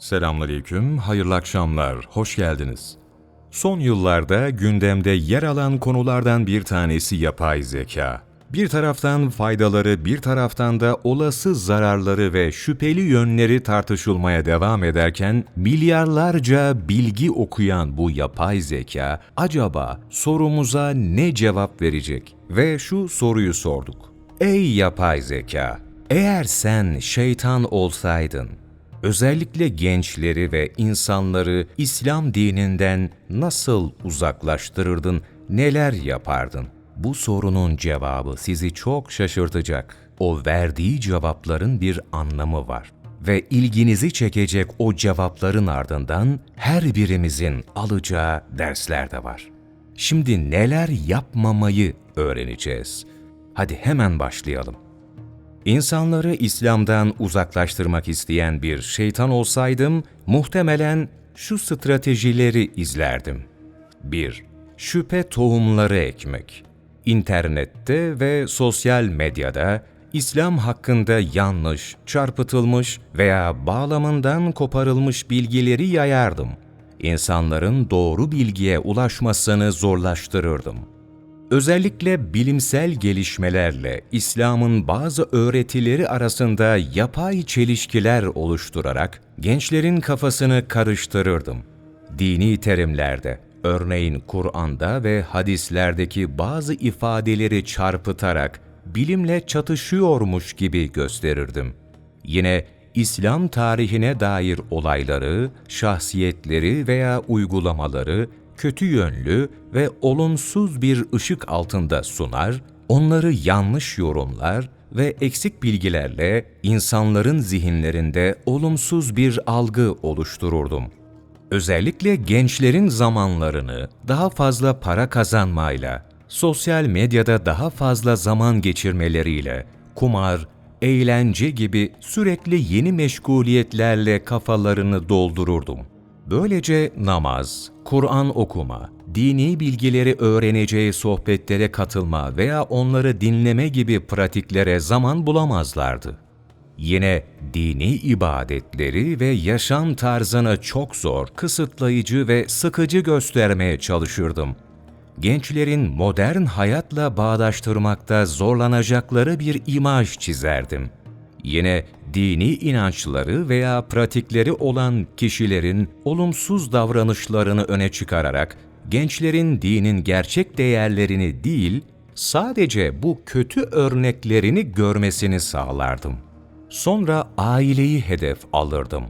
Selamünaleyküm, hayırlı akşamlar, hoş geldiniz. Son yıllarda gündemde yer alan konulardan bir tanesi yapay zeka. Bir taraftan faydaları, bir taraftan da olası zararları ve şüpheli yönleri tartışılmaya devam ederken milyarlarca bilgi okuyan bu yapay zeka acaba sorumuza ne cevap verecek? Ve şu soruyu sorduk. Ey yapay zeka, eğer sen şeytan olsaydın, özellikle gençleri ve insanları İslam dininden nasıl uzaklaştırırdın, neler yapardın? Bu sorunun cevabı sizi çok şaşırtacak. O verdiği cevapların bir anlamı var ve ilginizi çekecek o cevapların ardından her birimizin alacağı dersler de var. Şimdi neler yapmamayı öğreneceğiz. Hadi hemen başlayalım. İnsanları İslam'dan uzaklaştırmak isteyen bir şeytan olsaydım, muhtemelen şu stratejileri izlerdim. 1. Şüphe tohumları ekmek. İnternette ve sosyal medyada İslam hakkında yanlış, çarpıtılmış veya bağlamından koparılmış bilgileri yayardım. İnsanların doğru bilgiye ulaşmasını zorlaştırırdım. Özellikle bilimsel gelişmelerle İslam'ın bazı öğretileri arasında yapay çelişkiler oluşturarak gençlerin kafasını karıştırırdım. Dini terimlerde, örneğin Kur'an'da ve hadislerdeki bazı ifadeleri çarpıtarak bilimle çatışıyormuş gibi gösterirdim. Yine İslam tarihine dair olayları, şahsiyetleri veya uygulamaları kötü yönlü ve olumsuz bir ışık altında sunar, onları yanlış yorumlar ve eksik bilgilerle insanların zihinlerinde olumsuz bir algı oluştururdum. Özellikle gençlerin zamanlarını daha fazla para kazanmayla, sosyal medyada daha fazla zaman geçirmeleriyle, kumar, eğlence gibi sürekli yeni meşguliyetlerle kafalarını doldururdum. Böylece namaz, Kur'an okuma, dini bilgileri öğreneceği sohbetlere katılma veya onları dinleme gibi pratiklere zaman bulamazlardı. Yine dini ibadetleri ve yaşam tarzını çok zor, kısıtlayıcı ve sıkıcı göstermeye çalışırdım. Gençlerin modern hayatla bağdaştırmakta zorlanacakları bir imaj çizerdim. Yine dini inançları veya pratikleri olan kişilerin olumsuz davranışlarını öne çıkararak gençlerin dinin gerçek değerlerini değil, sadece bu kötü örneklerini görmesini sağlardım. Sonra aileyi hedef alırdım.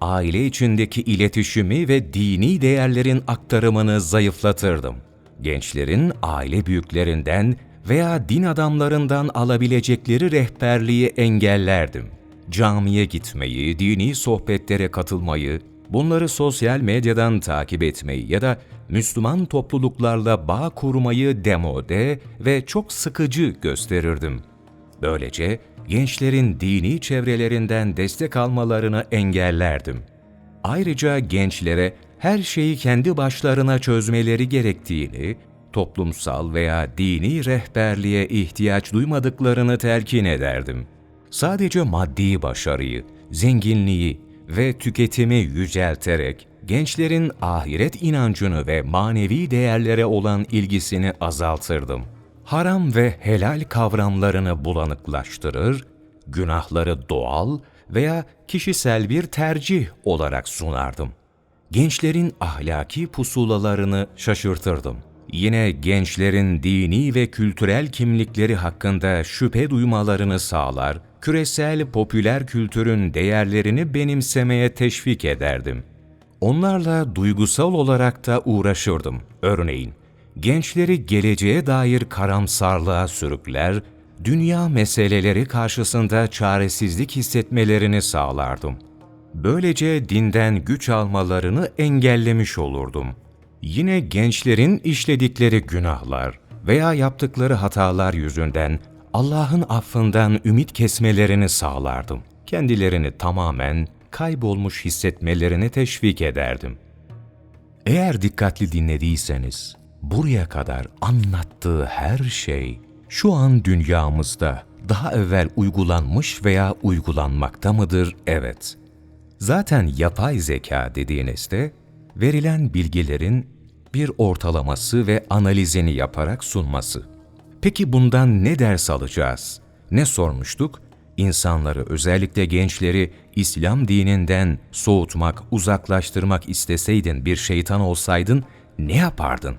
Aile içindeki iletişimi ve dini değerlerin aktarımını zayıflatırdım. Gençlerin aile büyüklerinden veya din adamlarından alabilecekleri rehberliği engellerdim. Camiye gitmeyi, dini sohbetlere katılmayı, bunları sosyal medyadan takip etmeyi ya da Müslüman topluluklarla bağ kurmayı demode ve çok sıkıcı gösterirdim. Böylece gençlerin dini çevrelerinden destek almalarını engellerdim. Ayrıca gençlere her şeyi kendi başlarına çözmeleri gerektiğini, toplumsal veya dini rehberliğe ihtiyaç duymadıklarını telkin ederdim. Sadece maddi başarıyı, zenginliği ve tüketimi yücelterek gençlerin ahiret inancını ve manevi değerlere olan ilgisini azaltırdım. Haram ve helal kavramlarını bulanıklaştırır, günahları doğal veya kişisel bir tercih olarak sunardım. Gençlerin ahlaki pusulalarını şaşırtırdım. Yine gençlerin dini ve kültürel kimlikleri hakkında şüphe duymalarını sağlar, küresel popüler kültürün değerlerini benimsemeye teşvik ederdim. Onlarla duygusal olarak da uğraşırdım. Örneğin, gençleri geleceğe dair karamsarlığa sürükler, dünya meseleleri karşısında çaresizlik hissetmelerini sağlardım. Böylece dinden güç almalarını engellemiş olurdum. Yine gençlerin işledikleri günahlar veya yaptıkları hatalar yüzünden Allah'ın affından ümit kesmelerini sağlardım. Kendilerini tamamen kaybolmuş hissetmelerini teşvik ederdim. Eğer dikkatli dinlediyseniz, buraya kadar anlattığı her şey şu an dünyamızda daha evvel uygulanmış veya uygulanmakta mıdır? Evet. Zaten yapay zeka dediğinizde verilen bilgilerin bir ortalaması ve analizini yaparak sunması. Peki bundan ne ders alacağız? Ne sormuştuk? İnsanları, özellikle gençleri İslam dininden soğutmak, uzaklaştırmak isteseydin, bir şeytan olsaydın ne yapardın?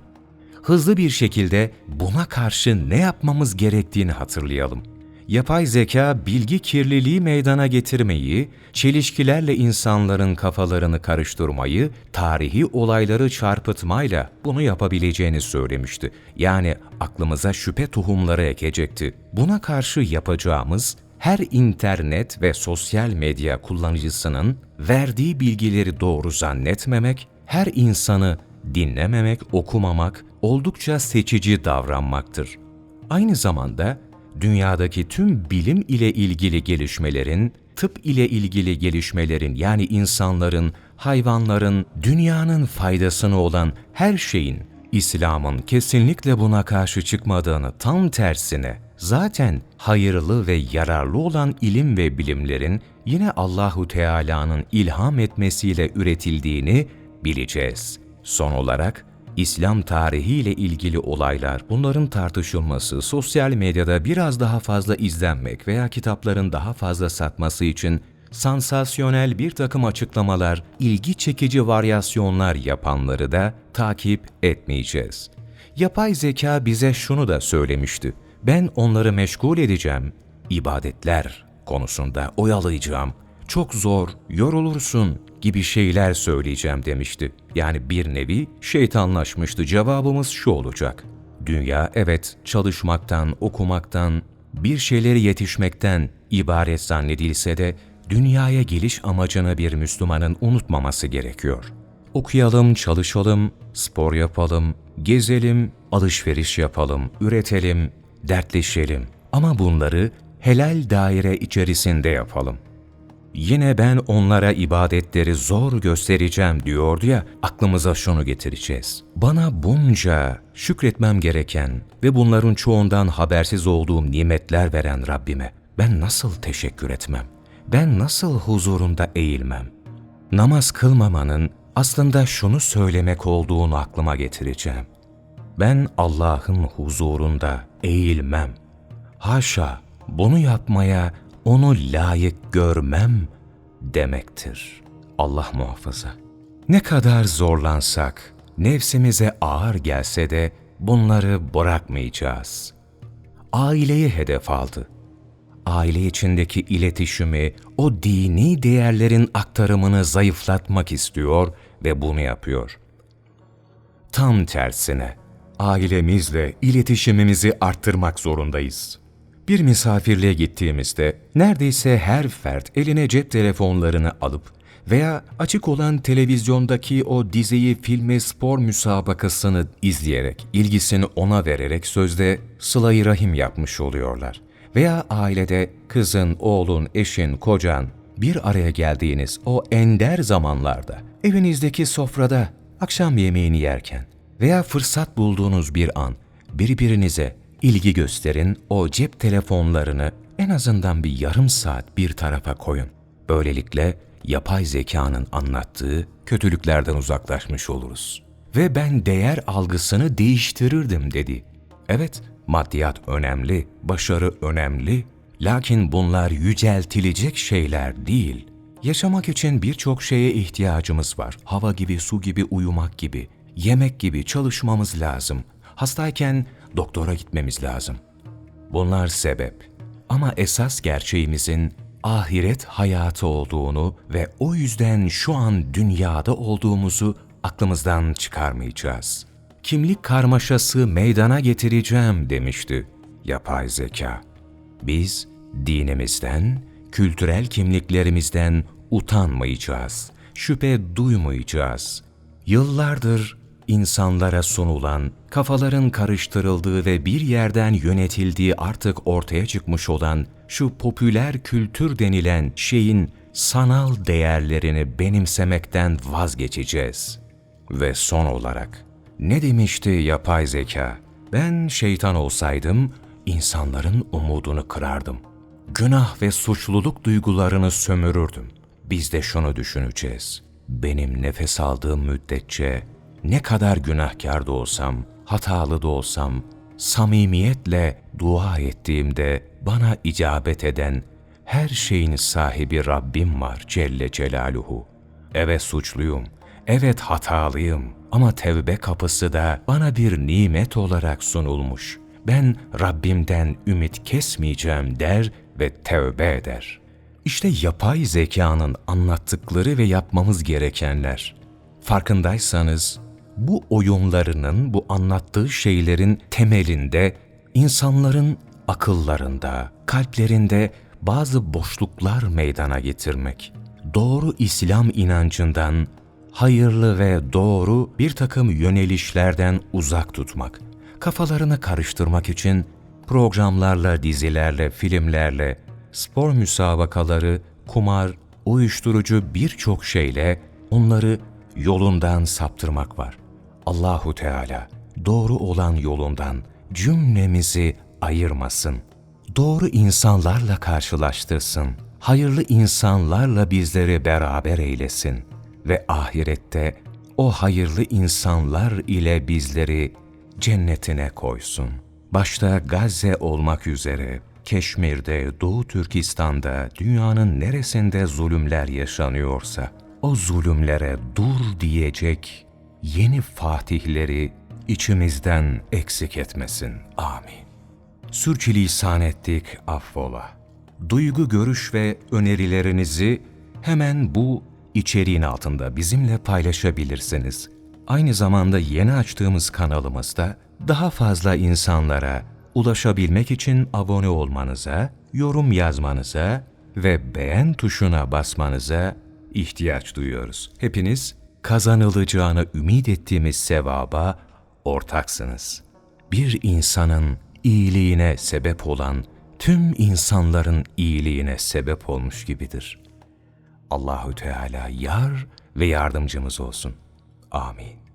Hızlı bir şekilde buna karşı ne yapmamız gerektiğini hatırlayalım. Yapay zeka bilgi kirliliği meydana getirmeyi, çelişkilerle insanların kafalarını karıştırmayı, tarihi olayları çarpıtmayla bunu yapabileceğini söylemişti. Yani aklımıza şüphe tohumları ekecekti. Buna karşı yapacağımız her internet ve sosyal medya kullanıcısının verdiği bilgileri doğru zannetmemek, her insanı dinlememek, okumamak, oldukça seçici davranmaktır. Aynı zamanda dünyadaki tüm bilim ile ilgili gelişmelerin, tıp ile ilgili gelişmelerin yani insanların, hayvanların, dünyanın faydasını olan her şeyin İslam'ın kesinlikle buna karşı çıkmadığını tam tersine zaten hayırlı ve yararlı olan ilim ve bilimlerin yine Allahu Teala'nın ilham etmesiyle üretildiğini bileceğiz. Son olarak İslam tarihiyle ilgili olaylar, bunların tartışılması, sosyal medyada biraz daha fazla izlenmek veya kitapların daha fazla satması için sansasyonel bir takım açıklamalar, ilgi çekici varyasyonlar yapanları da takip etmeyeceğiz. Yapay zeka bize şunu da söylemişti. Ben onları meşgul edeceğim, ibadetler konusunda oyalayacağım. Çok zor, yorulursun gibi şeyler söyleyeceğim demişti. Yani bir nevi şeytanlaşmıştı. Cevabımız şu olacak. Dünya evet çalışmaktan, okumaktan, bir şeyleri yetişmekten ibaret zannedilse de dünyaya geliş amacını bir Müslümanın unutmaması gerekiyor. Okuyalım, çalışalım, spor yapalım, gezelim, alışveriş yapalım, üretelim, dertleşelim. Ama bunları helal daire içerisinde yapalım. Yine ben onlara ibadetleri zor göstereceğim diyordu ya, aklımıza şunu getireceğiz. Bana bunca şükretmem gereken ve bunların çoğundan habersiz olduğum nimetler veren Rabbime ben nasıl teşekkür etmem? Ben nasıl huzurunda eğilmem? Namaz kılmamanın aslında şunu söylemek olduğunu aklıma getireceğim. Ben Allah'ın huzurunda eğilmem. Haşa bunu yapmaya onu layık görmem demektir. Allah muhafaza. Ne kadar zorlansak, nefsimize ağır gelse de bunları bırakmayacağız. Aileyi hedef aldı. Aile içindeki iletişimi, o dini değerlerin aktarımını zayıflatmak istiyor ve bunu yapıyor. Tam tersine, ailemizle iletişimimizi arttırmak zorundayız. Bir misafirliğe gittiğimizde neredeyse her fert eline cep telefonlarını alıp veya açık olan televizyondaki o diziyi, filmi, spor müsabakasını izleyerek, ilgisini ona vererek sözde sıla rahim yapmış oluyorlar. Veya ailede kızın, oğlun, eşin, kocan bir araya geldiğiniz o ender zamanlarda, evinizdeki sofrada akşam yemeğini yerken veya fırsat bulduğunuz bir an birbirinize ilgi gösterin, o cep telefonlarını en azından bir yarım saat bir tarafa koyun. Böylelikle yapay zekanın anlattığı kötülüklerden uzaklaşmış oluruz. Ve ben değer algısını değiştirirdim dedi. Evet, maddiyat önemli, başarı önemli, lakin bunlar yüceltilecek şeyler değil. Yaşamak için birçok şeye ihtiyacımız var. Hava gibi, su gibi, uyumak gibi, yemek gibi çalışmamız lazım. Hastayken doktora gitmemiz lazım. Bunlar sebep. Ama esas gerçeğimizin ahiret hayatı olduğunu ve o yüzden şu an dünyada olduğumuzu aklımızdan çıkarmayacağız. Kimlik karmaşası meydana getireceğim demişti yapay zeka. Biz dinimizden, kültürel kimliklerimizden utanmayacağız, şüphe duymayacağız. Yıllardır insanlara sunulan, kafaların karıştırıldığı ve bir yerden yönetildiği artık ortaya çıkmış olan şu popüler kültür denilen şeyin sanal değerlerini benimsemekten vazgeçeceğiz. Ve son olarak, ne demişti yapay zeka? Ben şeytan olsaydım, insanların umudunu kırardım. Günah ve suçluluk duygularını sömürürdüm. biz de şunu düşüneceğiz. Benim nefes aldığım müddetçe ne kadar günahkar da olsam, hatalı da olsam, samimiyetle dua ettiğimde bana icabet eden her şeyin sahibi Rabbim var Celle Celaluhu. Evet suçluyum, evet hatalıyım ama tevbe kapısı da bana bir nimet olarak sunulmuş. Ben Rabbimden ümit kesmeyeceğim der ve tevbe eder. İşte yapay zekanın anlattıkları ve yapmamız gerekenler. Farkındaysanız bu oyunlarının, bu anlattığı şeylerin temelinde insanların akıllarında, kalplerinde bazı boşluklar meydana getirmek. Doğru İslam inancından, hayırlı ve doğru bir takım yönelişlerden uzak tutmak. Kafalarını karıştırmak için programlarla, dizilerle, filmlerle, spor müsabakaları, kumar, uyuşturucu birçok şeyle onları yolundan saptırmak var. Allahu Teala doğru olan yolundan cümlemizi ayırmasın. Doğru insanlarla karşılaştırsın. Hayırlı insanlarla bizleri beraber eylesin ve ahirette o hayırlı insanlar ile bizleri cennetine koysun. Başta Gazze olmak üzere Keşmir'de, Doğu Türkistan'da, dünyanın neresinde zulümler yaşanıyorsa, o zulümlere dur diyecek yeni fatihleri içimizden eksik etmesin. Amin. Sürçülisan ettik affola. Duygu, görüş ve önerilerinizi hemen bu içeriğin altında bizimle paylaşabilirsiniz. Aynı zamanda yeni açtığımız kanalımızda daha fazla insanlara ulaşabilmek için abone olmanıza, yorum yazmanıza ve beğen tuşuna basmanıza ihtiyaç duyuyoruz. Hepiniz kazanılacağını ümit ettiğimiz sevaba ortaksınız. Bir insanın iyiliğine sebep olan tüm insanların iyiliğine sebep olmuş gibidir. Allahü Teala yar ve yardımcımız olsun. Amin.